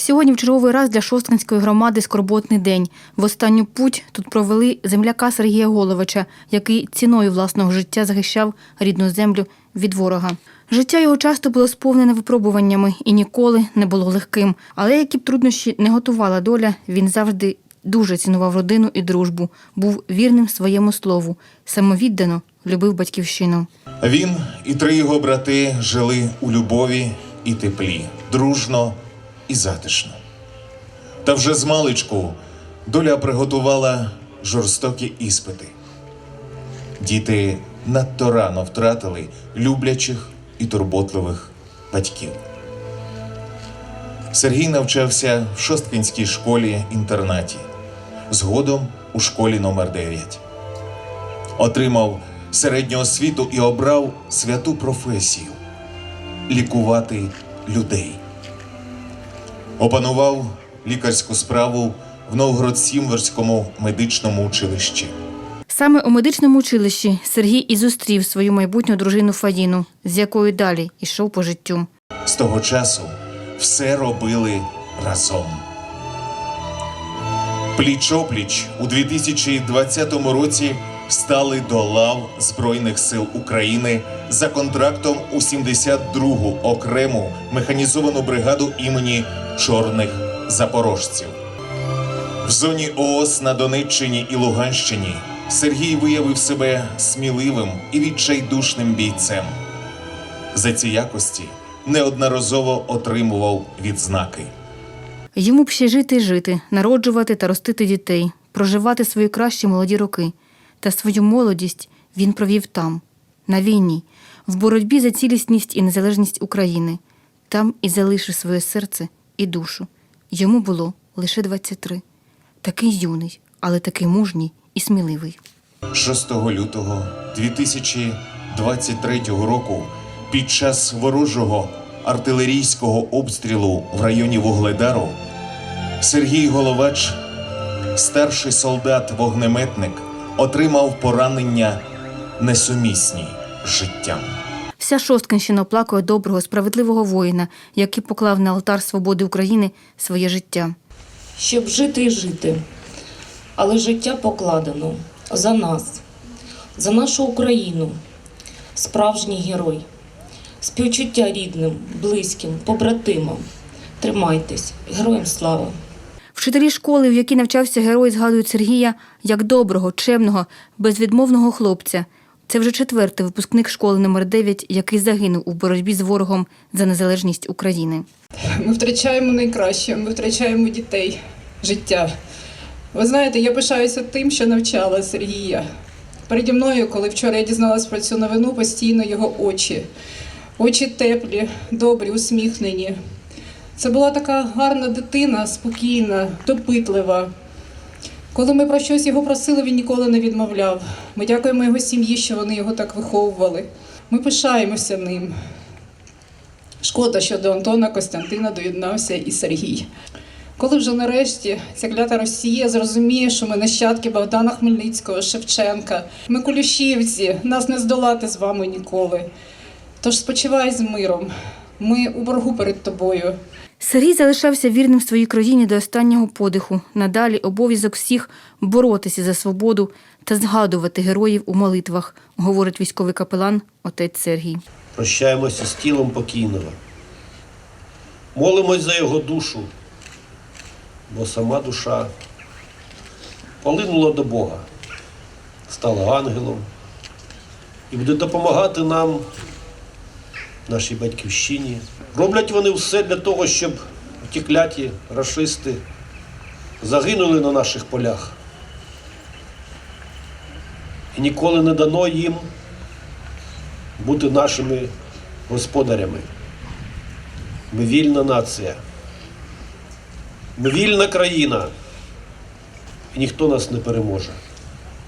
Сьогодні в черговий раз для Шосткинської громади скорботний день. В останню путь тут провели земляка Сергія Головича, який ціною власного життя захищав рідну землю від ворога. Життя його часто було сповнене випробуваннями і ніколи не було легким. Але які б труднощі не готувала доля, він завжди дуже цінував родину і дружбу, був вірним своєму слову, самовіддано любив батьківщину. Він і три його брати жили у любові і теплі, дружно і затишно. Та вже з маличку доля приготувала жорстокі іспити. Діти надто рано втратили люблячих і турботливих батьків. Сергій навчався в Шосткинській школі-інтернаті, згодом у школі номер 9 отримав середню освіту і обрав святу професію лікувати людей. Опанував лікарську справу в Новгород-Сімверському медичному училищі. Саме у медичному училищі Сергій і зустрів свою майбутню дружину Фаїну, з якою далі йшов по життю. З того часу все робили разом. Пліч-опліч у 2020 році стали до лав Збройних сил України за контрактом у 72-гу окрему механізовану бригаду імені Чорних Запорожців. В зоні ООС на Донеччині і Луганщині Сергій виявив себе сміливим і відчайдушним бійцем. За ці якості неодноразово отримував відзнаки. Йому б ще жити і жити, народжувати та ростити дітей, проживати свої кращі молоді роки. Та свою молодість він провів там, на війні, в боротьбі за цілісність і незалежність України. Там і залишив своє серце і душу. Йому було лише 23. Такий юний, але такий мужній і сміливий. 6 лютого 2023 року під час ворожого артилерійського обстрілу в районі Вугледару Сергій Головач, старший солдат-вогнеметник, отримав поранення несумісні з життям. Вся Шосткинщина оплакує доброго, справедливого воїна, який поклав на алтар свободи України своє життя. щоб жити і жити. Але життя покладено за нас, за нашу Україну, справжній герой, співчуття рідним, близьким, побратимам. Тримайтесь, героям слава! Вчителі школи, в якій навчався герой, згадують Сергія як доброго, чемного, безвідмовного хлопця. Це вже четвертий випускник школи номер 9 який загинув у боротьбі з ворогом за незалежність України. Ми втрачаємо найкраще, ми втрачаємо дітей, життя. Ви знаєте, я пишаюся тим, що навчала Сергія. Переді мною, коли вчора я дізналась про цю новину, постійно його очі. Очі теплі, добрі, усміхнені. Це була така гарна дитина, спокійна, допитлива. Коли ми про щось його просили, він ніколи не відмовляв. Ми дякуємо його сім'ї, що вони його так виховували. Ми пишаємося ним. Шкода, що до Антона Костянтина доєднався і Сергій. Коли вже нарешті ця клята Росія зрозуміє, що ми нащадки Богдана Хмельницького, Шевченка, ми кулішівці, нас не здолати з вами ніколи. Тож спочивай з миром. Ми у боргу перед тобою. Сергій залишався вірним своїй країні до останнього подиху. Надалі обов'язок всіх боротися за свободу та згадувати героїв у молитвах, говорить військовий капелан отець Сергій. Прощаємося з тілом покійного. Молимось за його душу, бо сама душа полинула до Бога, стала ангелом і буде допомагати нам, нашій батьківщині. Роблять вони все для того, щоб ті кляті рашисти загинули на наших полях. І ніколи не дано їм бути нашими господарями. Ми вільна нація. Ми вільна країна. І ніхто нас не переможе.